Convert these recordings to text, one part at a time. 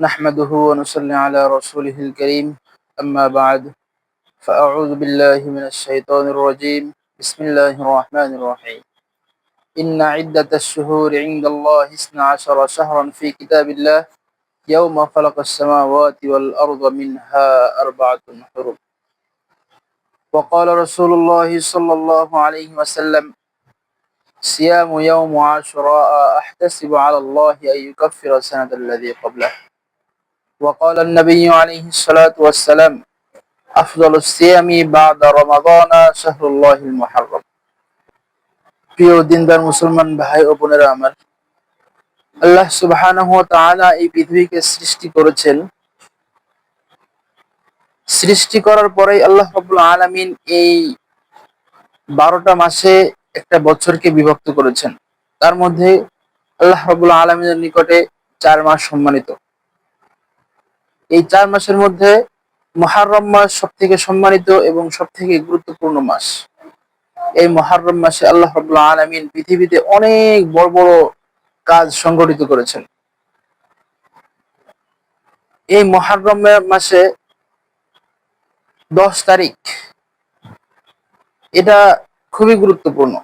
نحمده ونصلي على رسوله الكريم. أما بعد فأعوذ بالله من الشيطان الرجيم. بسم الله الرحمن الرحيم. إن عدة الشهور عند الله اثنا عشر شهرا في كتاب الله. يوم خلق السماوات والأرض منها أربعة حرم وقال رسول الله صلى الله عليه وسلم صيام يوم عاشوراء أحتسب على الله أن يكفر السنة الذي قبله. وقال النبي عليه الصلاة والسلام أفضل الصيام بعد رمضان شهر الله المحرم প্রিয় দিনদার মুসলমান ভাই ও বোনেরা আমার আল্লাহ সুবহানাহু ওয়া তাআলা এই পৃথিবীকে সৃষ্টি করেছেন সৃষ্টি করার পরেই আল্লাহ রাব্বুল আলামিন এই বারোটা মাসে একটা বছরকে বিভক্ত করেছেন তার মধ্যে আল্লাহ রাব্বুল আলামিনের নিকটে চার মাস সম্মানিত এই চার মাসের মধ্যে মহারম মাস সব থেকে সম্মানিত এবং সব থেকে গুরুত্বপূর্ণ মাস। এই মহারম মাসে আল্লাহ রাব্বুল আলামিন পৃথিবীতে অনেক বড় বড় কাজ সংগঠিত করেছেন। এই মহারম মাসে দশ তারিখ, এটা খুবই গুরুত্বপূর্ণ।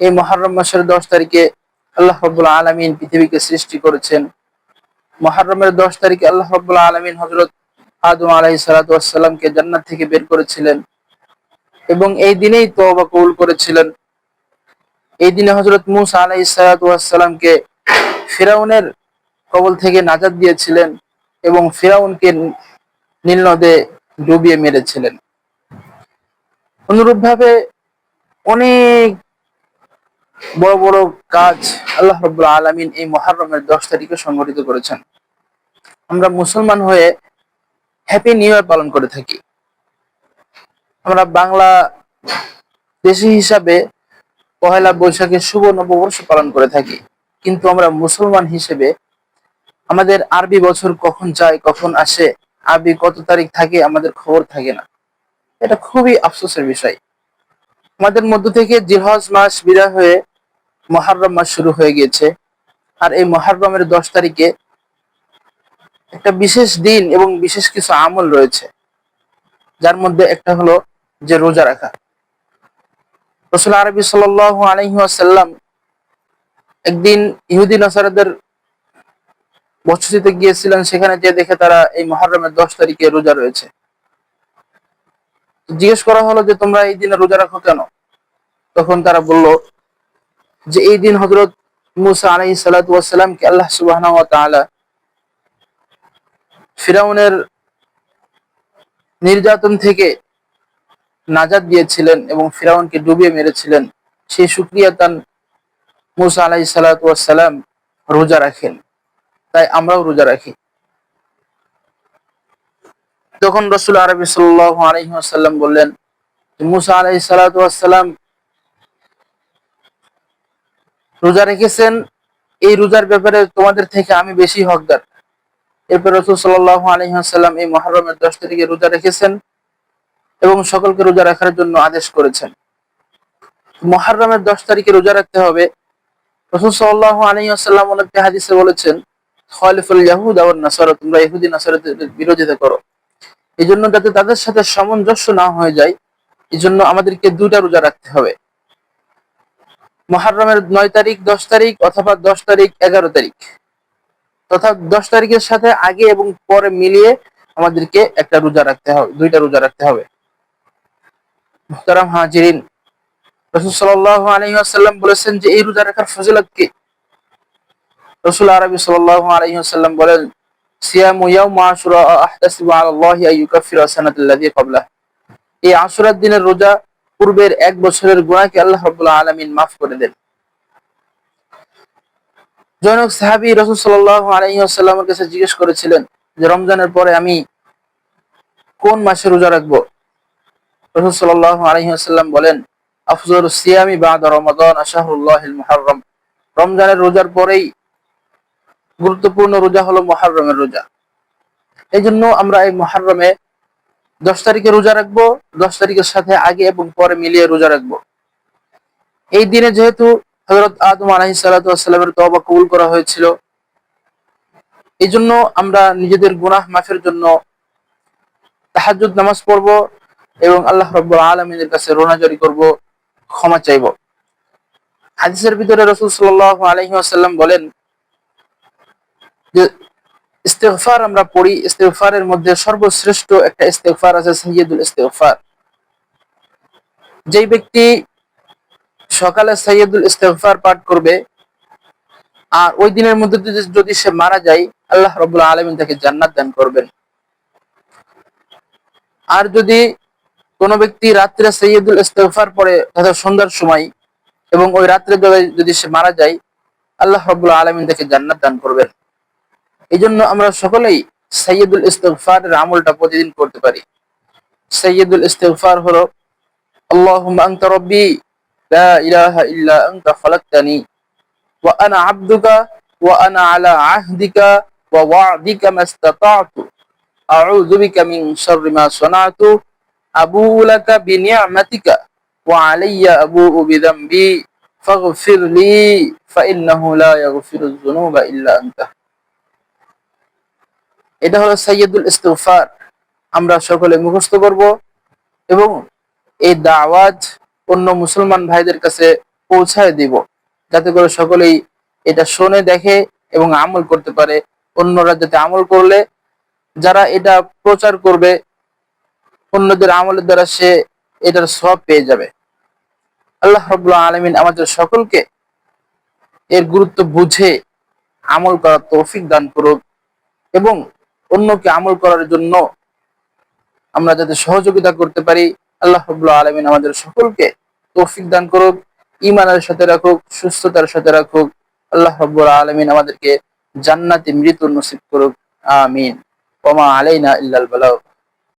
এই মহারম মাসের দশ তারিখে আল্লাহ রব্বুল আলমিন পৃথিবীকে সৃষ্টি করেছেন মহারমের দশ তারিখে আল্লাহ রব্বুল আলমিন হজরত আদম আলাহি সালাতামকে জান্নাত থেকে বের করেছিলেন এবং এই দিনেই তওবা কবুল করেছিলেন। এই দিনে হজরত মুসা আলাহি সালাতামকে ফিরাউনের কবল থেকে নাজাদ দিয়েছিলেন এবং ফিরাউনকে নীল নদে ডুবিয়ে মেরেছিলেন। অনুরূপভাবে অনেক বড় বড় কাজ আল্লাহ রব্বুল আলমিন এই মহারমের দশ তারিখে সংগঠিত করেছেন। আমরা মুসলমান হয়ে হ্যাপি নিউ ইয়ার পালন করে থাকি। আমরা বাংলা দেশি হিসাবে পহেলা বৈশাখের শুভ নববর্ষ পালন করে থাকি। কিন্তু আমরা মুসলমান হিসেবে আমাদের আরবি বছর কখন যায়, কখন আসে, আরবি কত তারিখ থাকে, আমাদের খবর থাকে না। এটা খুবই আফসোসের বিষয়। আমাদের মধ্য থেকে জিহজ মাস বিদায় হয়ে মহারম মাস শুরু হয়ে গিয়েছে। আর এই মহারমের দশ তারিখে একটা বিশেষ দিন এবং বিশেষ কিছু আমল রয়েছে। যার মধ্যে একটা হলো যে রোজা রাখা। রসুল আরবি সাল আলহিহাসাল্লাম একদিন ইহুদি নাসারাদের বছরিতে গিয়েছিলেন, সেখানে যে দেখে তারা এই মহারমের দশ তারিখে রোজা রয়েছে। জিজ্ঞেস করা হলো যে, তোমরা এই দিনে রোজা রাখো কেন? তখন তারা বলল যে এই দিন হজরত মুসা আলাই সালাতামকে আল্লাহ সুবাহ ফিরাউনের নির্যাতন থেকে নাজাদ দিয়েছিলেন এবং ফিরাউনকে ডুবিয়ে মেরেছিলেন সেই সুক্রিয়া তান মুসা আলাই সালাতাম রোজা রাখেন। তাই আমরাও রোজা রাখি। তখন রসুল আরবি সাল্লাহ সাল্লাম বললেন মুসা আলাই সালাতাম রোজা রেখেছেন, এই রোজার ব্যাপারে তোমাদের থেকে আমি বেশি হকদার। এরপর রসুল সাল্লাহ আলহিহাসাল্লাম এই মহরমের দশ তারিখে রোজা রেখেছেন এবং সকলকে রোজা রাখার জন্য আদেশ করেছেন। মহারমের দশ তারিখে রোজা রাখতে হবে। রসুল সাল্লাহ আলহিহাসাল্লাম অনেক হাদিসে বলেছেন, খলিফুল ইয়াহুদ আবার নাসারা তোমরা ইহুদি নাসারাদের বিরোধিতা করো। এই জন্য যাতে তাদের সাথে সামঞ্জস্য না হয়ে যায় এই জন্য আমাদেরকে দুইটা রোজা রাখতে হবে। মহারমের নয় তারিখ, দশ তারিখ অথবা দশ তারিখ, এগারো তারিখ। তথা দশ তারিখের সাথে আগে এবং পরে মিলিয়ে আমাদেরকে একটা রোজা রাখতে হবে, দুইটা রোজা রাখতে হবে। মোহতারাম হাজিরিন, রসুল সাল্লাহ আলহিহাসাল্লাম বলেছেন যে এই রোজা রাখার ফজিলত কি? রসুল আরবি সাল্লাহ আলহিহাসাল্লাম বলেন, সিয়ামু ইয়াউম আশুরা আহতাসিবু আলাল্লাহি আইয়ুকাফিরা সানাতাল্লাযী ক্বাবলাহ। এই আশুরার দিনের রোজা পূর্বের এক বছরের গুণাকে আল্লাহ রাব্বুল আলামিন মাফ করে দেন। জনক সাহাবী রাসূল সাল্লাল্লাহু আলাইহি কাছে জিজ্ঞেস করেছিলেন যে, রমজানের পরে আমি কোন মাসে রোজা রাখব? রাসূল সাল্লাল্লাহু আলাইহি বলেন আফজাল সিয়ামি বাদা রমাদান মুহাররম। রমজানের রোজার পরেই গুরুত্বপূর্ণ রোজা হলো মহারমের রোজা। এই জন্য আমরা এই মহারমে দশ তারিখে রোজা রাখব, দশ তারিখের সাথে আগে এবং পরে মিলিয়ে রোজা রাখব। এই দিনে যেহেতু হজরত আদম আলাহি সাল্লামের তবা কবুল করা হয়েছিল, এই জন্য আমরা নিজেদের গুনাহ মাফের জন্য তাহাজ্জুদ নামাজ পড়ব এবং আল্লাহ রব্বুল আলমিনের কাছে রোনাজারি করব, ক্ষমা চাইব। হাদিসের ভিতরে রসুল সাল্লাহ আলহি আসাল্লাম বলেন ইস্তেগফার আমরা পড়ি, ইস্তেগফারের মধ্যে সর্বশ্রেষ্ঠ একটা ইস্তেগফার আছে সৈয়দুল ইস্তেগফার। যেই ব্যক্তি সকালে সৈয়দুল ইস্তেগফার পাঠ করবে, আর ওই দিনের মধ্যে যদি সে মারা যায়, আল্লাহ রবুল্লা আলমিন তাকে জান্নাত দান করবেন। আর যদি কোনো ব্যক্তি রাত্রে সৈয়দুল ইস্তেগফার পড়ে তথা সন্ধ্যার সময় এবং ওই রাত্রে যদি সে মারা যায়, আল্লাহ রবুল্লা আলমিন তাকে জান্নাত দান করবেন। এই জন্য আমরা সকলেই সৈয়দুল ইস্তেগফারের আমলটা প্রতিদিন করতে পারি সৈয়দুল ইস্তেগফার হলো আল্লাহুম্মা আনতা রাব্বি লা ইলাহা ইল্লা আনতা খালাকতানি ওয়া আনা আবদুকা ওয়া আনা আলা আহদিকা ওয়া ওয়া'দিকা মাস্তাতা'তু আউযু বিকা মিন শাররি মা সানা'তু আবুউ লাকা বিনি'মাতিকা ওয়া আলাইয়া আবুউ বিযামবি ফাগফির লি ফাইন্নাহু লা ইয়াগফিরুয যুনুবা ইল্লা আনতা এটা হলো সাইয়দুল ইস্তেগফার। আমরা সকলে মুখস্থ করব এবং এই দাওয়াজ অন্য মুসলমান ভাইদের কাছে পৌঁছায় দিব, যাতে করে সকলেই এটা শোনে, দেখে এবং আমল করতে পারে। অন্যরা যাতে আমল করলে, যারা এটা প্রচার করবে, অন্যদের আমলের দ্বারা সে এটার সব পেয়ে যাবে। আল্লাহ রবুল্লাহ আলমিন আমাদের সকলকে এর গুরুত্ব বুঝে আমল করার তৌফিক দান করুক এবং অন্যকে আমল করার জন্য আমরা যাতে সহযোগিতা করতে পারি, আল্লাহ রবুল্লাহ আলমিন আমাদের সকলকে তৌফিক দান করুক ইমানের সাথে রাখুক, সুস্থতার সাথে রাখুক, আল্লাহ রব্বুল আলমিন আমাদেরকে জান্নাতি মৃত্যু নসিব করুক, আমিন। ওমা আলাইনা ইল্লাল বালাগ